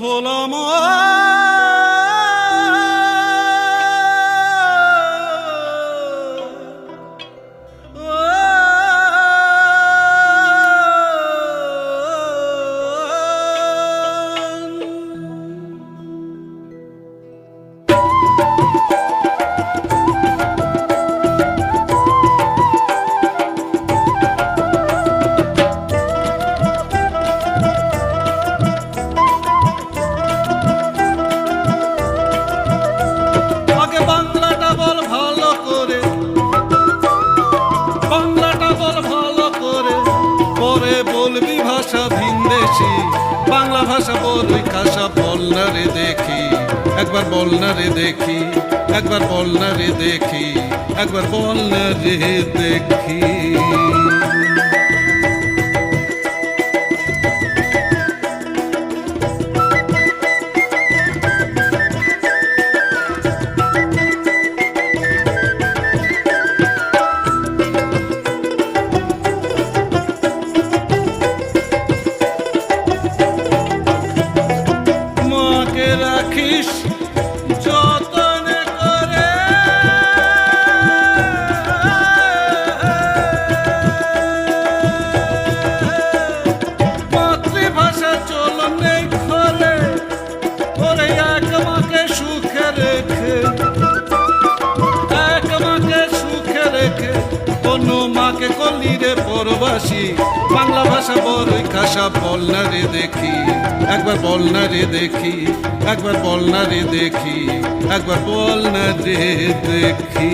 ظلمات বাংলা ভাষা বড়ই খাসা বল না রে দেখি। একবার বল না রে দেখি, একবার বল না রে দেখি, একবার বল না রে দেখি। পরবাসী বাংলা ভাষা বড়ই খাসা বল না রে দেখি। একবার বল না রে দেখি, একবার বল না রে দেখি, একবার বল না রে দেখি।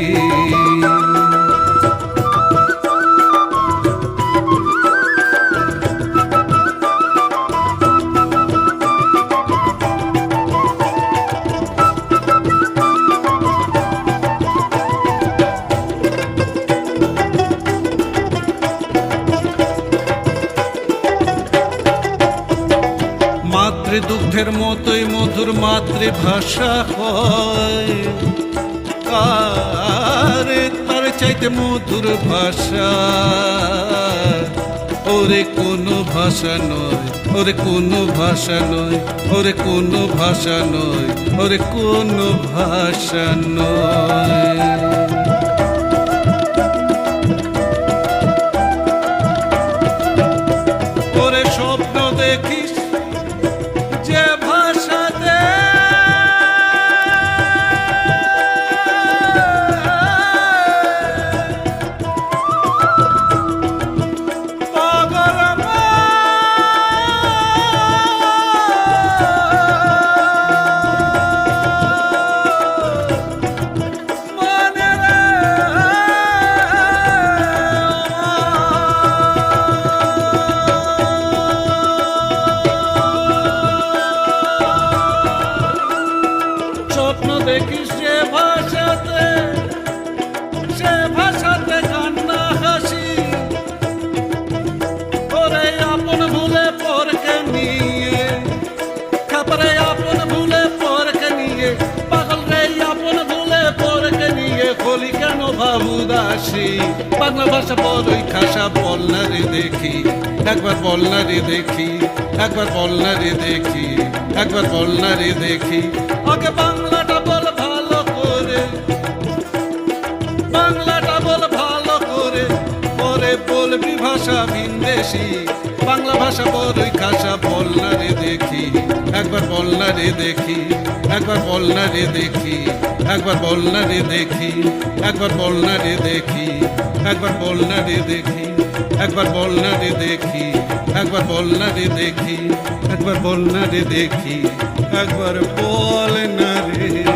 মাতৃদুগ্ধের মতোই মধুর মাতৃভাষা হয়। তার চাইতে মধুর ভাষা? ওরে কোনো ভাষা নয়, ওরে কোনো ভাষা নয়, ওরে কোনো ভাষা নয়, ওরে কোনো ভাষা নয়। ভাবু দাসী বাংলা ভাষা বড়ই খাসা বল রে দেখি। একবার বল রে দেখি, একবার বল রে দেখি, একবার বল রে দেখি। আগে বাংলাটা বল ভালো করে। বাংলাটা বল ভালো করে। পরে বলবি ভাষা ভিনদেশি বাংলা ভাষা বড়ই খাসা বল রে দেখি। একবার বল না রে দেখি, একবার বল না রে দেখি, একবার বল না রে দেখি, একবার বল না রে দেখি, একবার বল না রে দেখি, একবার বল না রে দেখি, একবার বল না রে দেখি, একবার বল না রে দেখি, একবার বল না রে